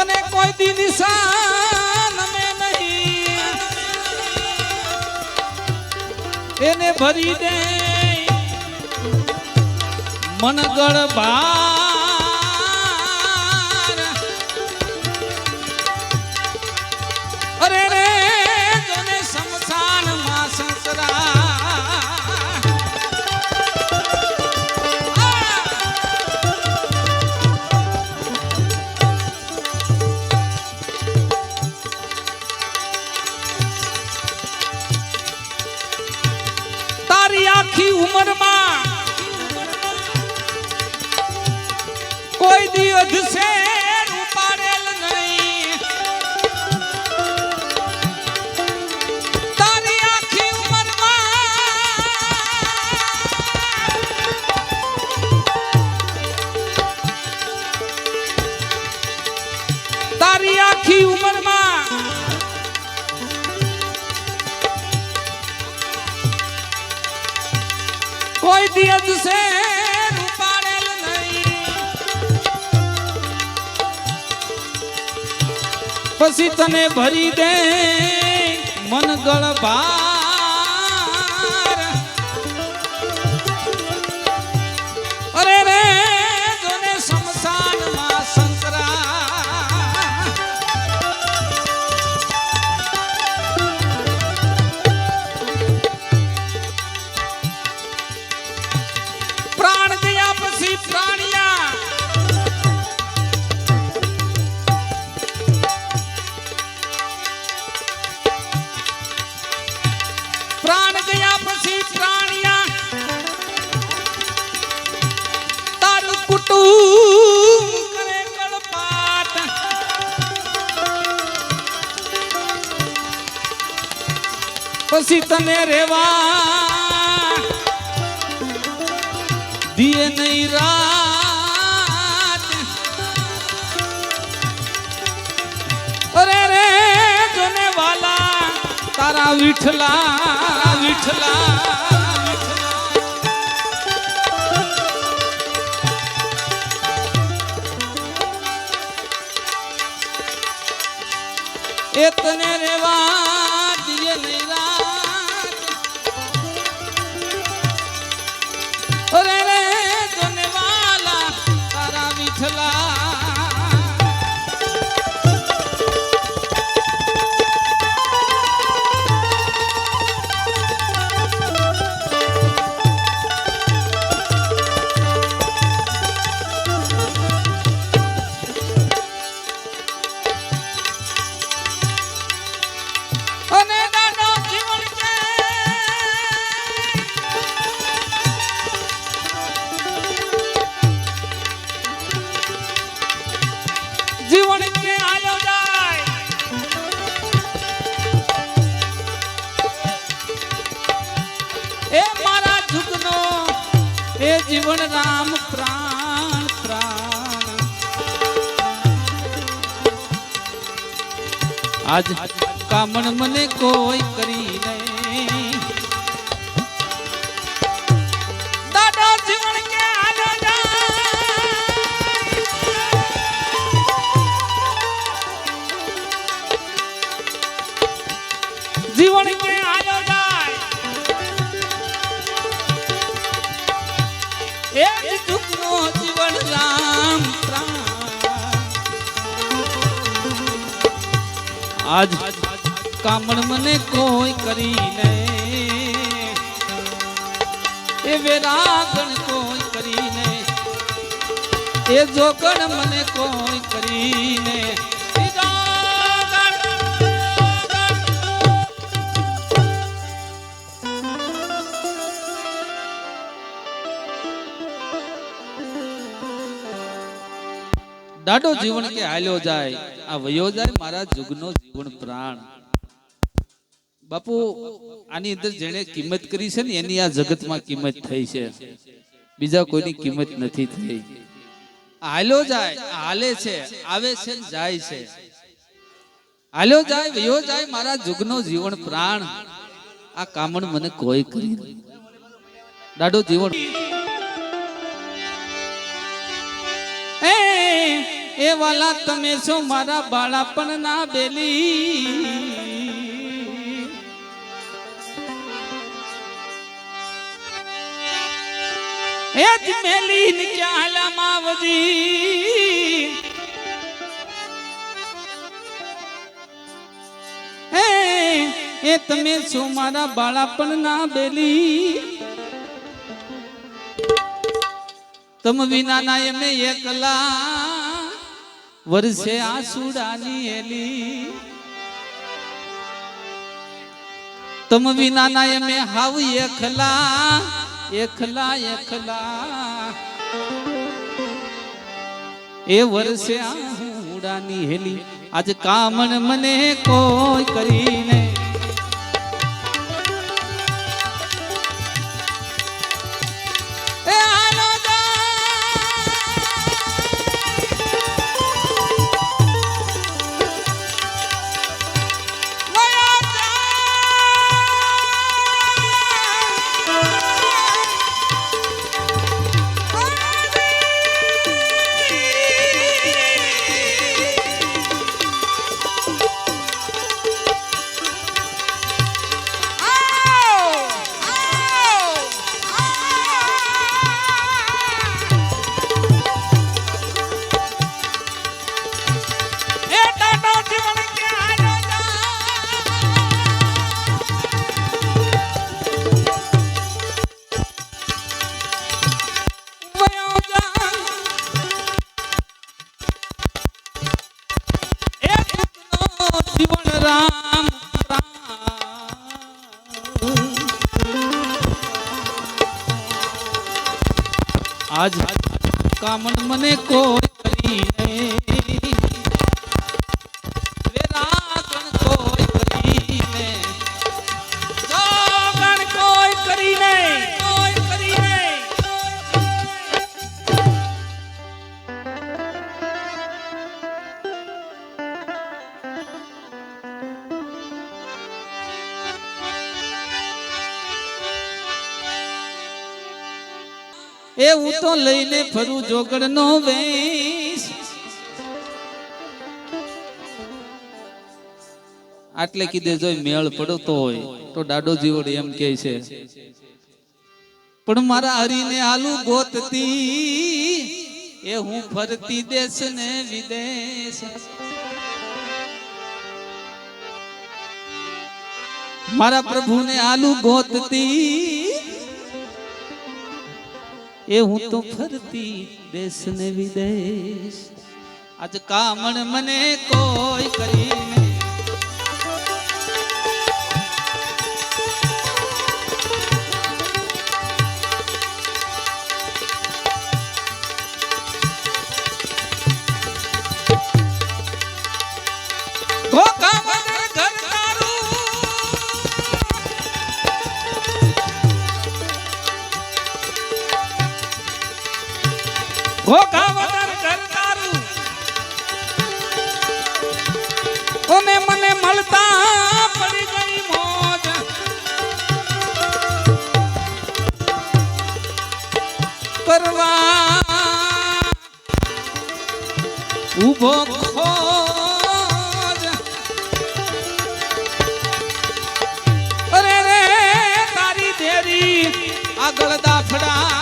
અને કોઈ દી નિશાન અમે નહીં. એને ભરી દે. મનગળ બાર આખી ઉંમરમાં કોઈ દી અધસે પછી તને ભરી દે મનગળ બાર પછી તને રેવા દિયે નહીં રાત. અરે રે જોને વાલા, તારા વિઠલા વિઠલા. એ તને રેવા જીવન રામ પ્રાણ પ્રાણ. આજ કામણ મને કોઈ કરી આજ કામણ મને કોઈ કરીને એ વેરાગણ કોઈ કરીને એ જોગણ મને કોઈ કરીને દાડો જીવન કે હાલ્યો જાય. આ વયો જાય મારા જુગનો જીવન પ્રાણ. બાપુ, આની અંદર જેણે કિંમત કરી છે ને, એની આ જગતમાં કિંમત થઈ છે. બીજા કોઈની કિંમત નથી થઈ. હાલ્યો જાય, હાલે છે, આવે છે જાય છે. હાલ્યો જાય, વયો જાય મારા જુગનો જીવન પ્રાણ. આ કામણ મને કોઈ કરી દાડો જીવન વાલા, તમે છો મારા બાળાપણ ના બેલી? એ જ મેલી ને એ તમે છો મારા બાળાપણ ના બેલી? તમ વિના ના એમે એકલા વર્ષે આસુડાની એલી. તમ વિના ના એમે હાવ એકલા એકલા એકલા. એ વર્ષે આસુડાની હેલી આજ કામણ મને કોઈ કરીને આજ કામણ મને કોઈ કરી લઈને ફરું જોગણનો વેશ. આટલે કીધે જો મેળ પડતો હોય તો દાડો જીવડ એમ કે છે. પણ મારા હરીને આલુ ગોતતી, એ હું ફરતી દેશ ને વિદેશ. મારા પ્રભુને આલુ ગોતતી એ હું તો ફરતી દેશ ને વિદેશ. આજ કામણ મને કોઈ કરીને આગળ દાફડા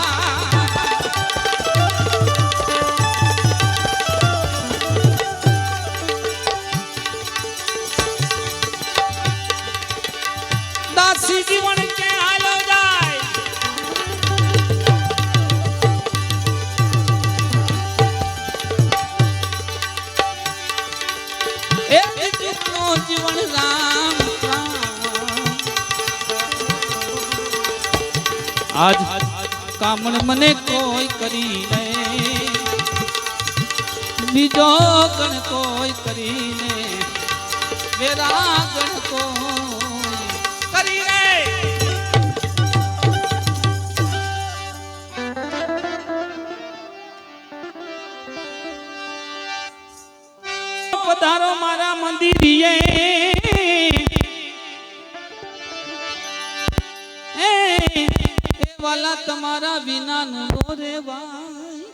કામણ મને કોઈ કરી લે. બીજો ગણ કોઈ કરીને વેરા ગણ કોઈ કરી નહીં પધારો મારા મંદિરીએ. વાલા તમારા વિના નો રેવાય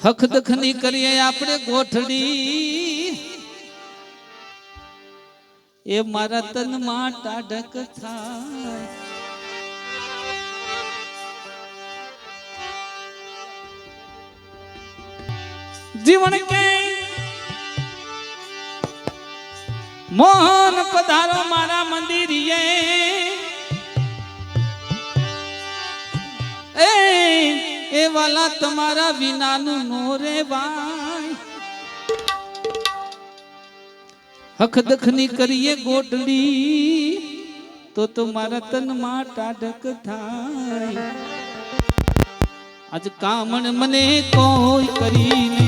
હક દખની કરીએ આપણે ગોઠડી એ મારા તનમાં ટાઢક થાય જીવન કે મોહન પધારો મારા મંદિરિયે એ એ વાલા તમારા વિનાનું નો રે ભાઈ હખદખની કરીએ ગોટલી, તો તો મારા તનમાં ટાઢક થાય. આજ કામણ મને કોઈ કરીને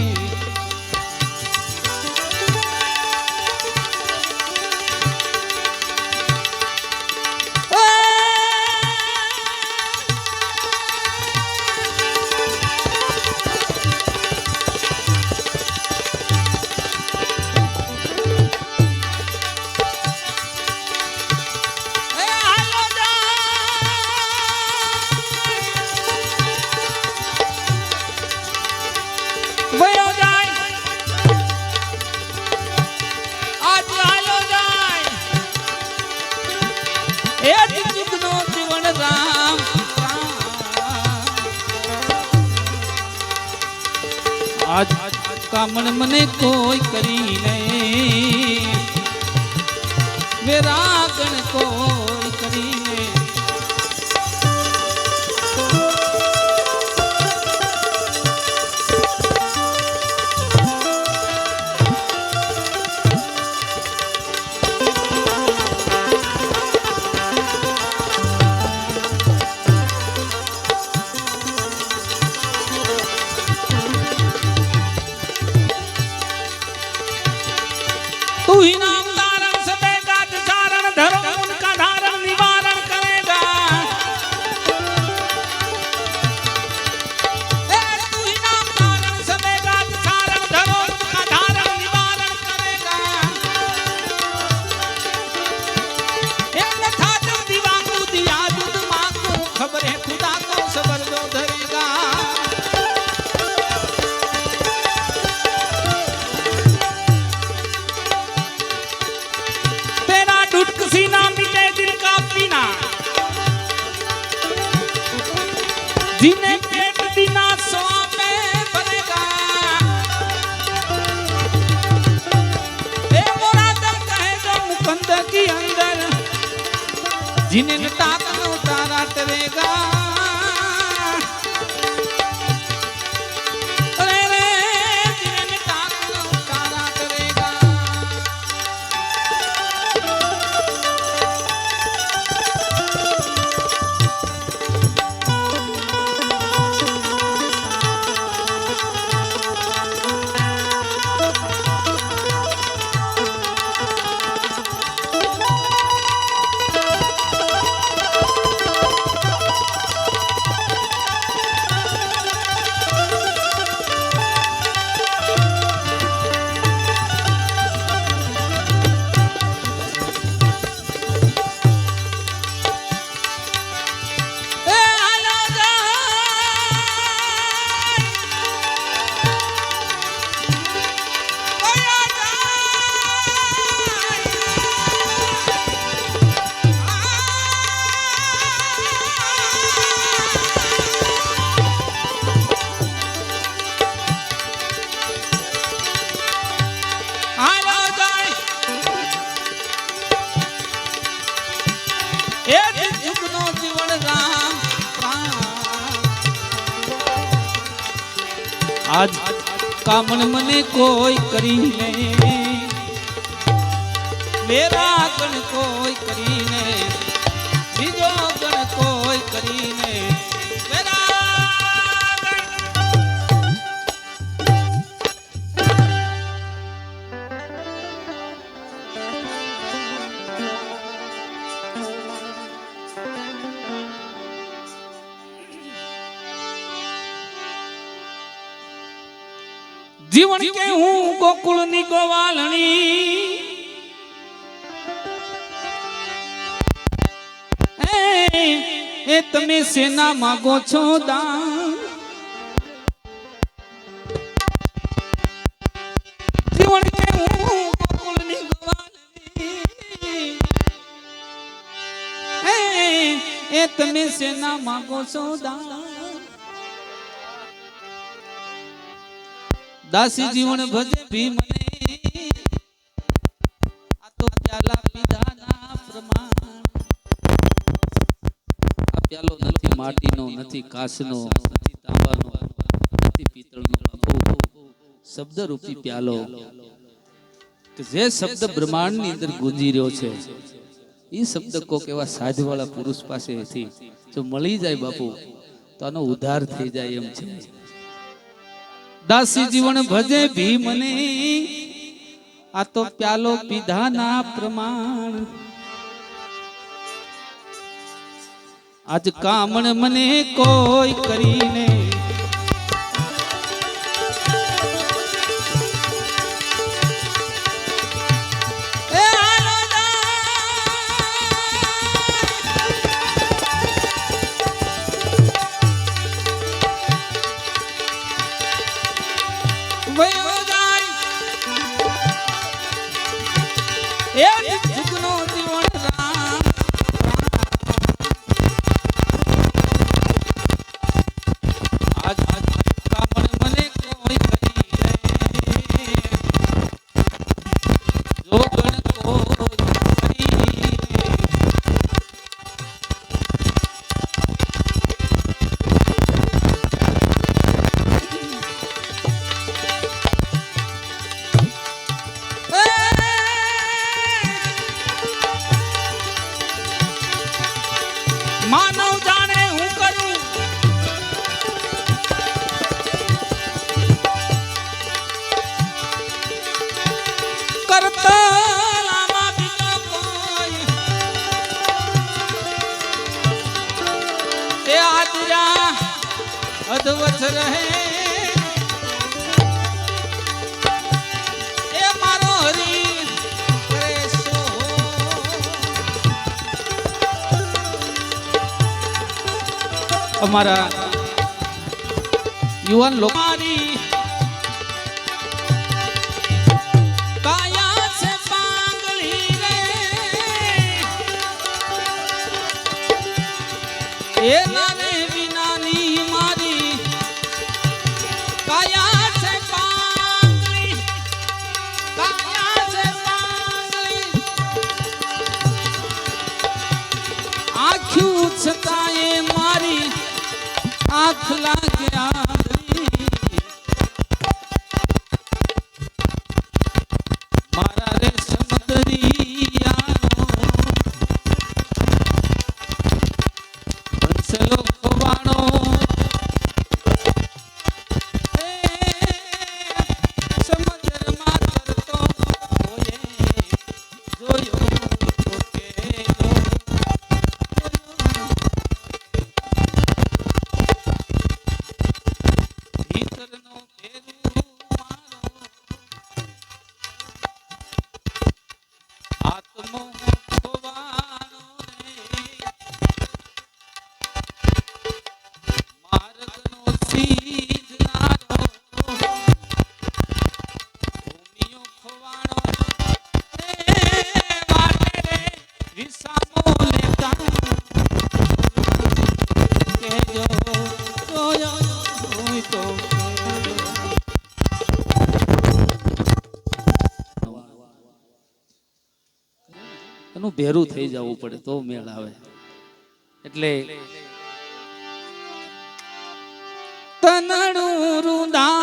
વેરાગણ કોઈ કોઈ કરી લે. મેરા ગણ કોઈ કરીને બીજો ગણ કોઈ કરીને જીવન કે હું ગોકુળની ગોવાલણી. એ તમે સેના માગો છો દાન? જીવન એ તમે સેના માગો છો દાન? દાસી જીવન ભજે ભી મને આ તો પ્યાલા પીધાના પ્રમાણ. આ પ્યાલો નથી માટીનો નથી કાચનો નથી તાંબાનો નથી પિત્તળનો બાપુ શબ્દ રૂપી પ્યાલો. કે જે શબ્દ બ્રહ્માંડની અંદર ગુંજી રહ્યો છે એ શબ્દ કોક એવા સાધવાળા પુરુષ પાસેથી જો મળી જાય બાપુ તો આનો ઉદ્ધાર થઈ જાય એમ છે. દાસી જીવન ભજે ભી મને. આ તો પ્યાલો પીધાના પ્રમાણ. આજ કામણ મને કોઈ કરીને અધવચ રહે. અમારા યુવાન લોકો ભેરું થઈ જવું પડે તો મેળ આવે. એટલે તનડું રૂદાણું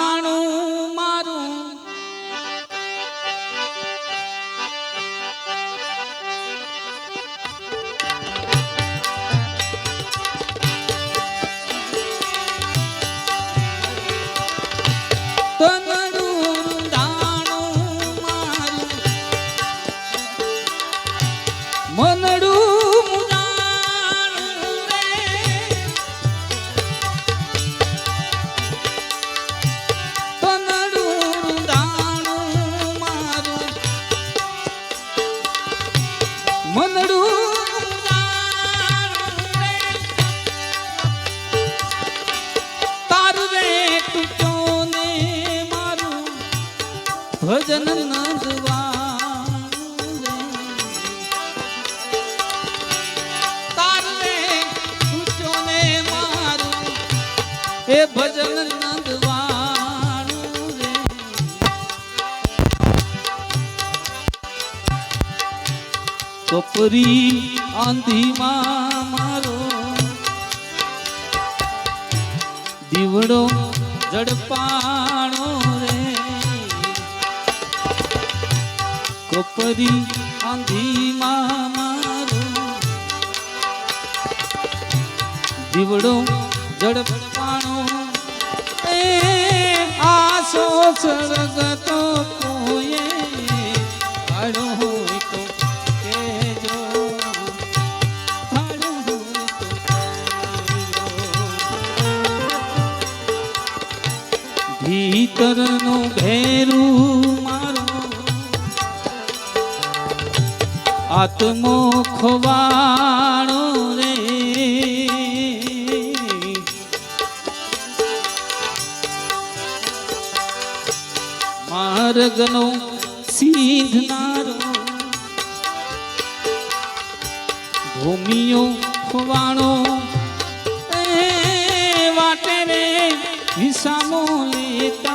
કપરી આંધીમાં મારો દીવડો જડપાણો એ આસો સળગતો આત્મો ખવાણો રે. માર્ગનો સીધનારો. ભૂમિયો ખવાણો. વાટે રે વિસામો લેતા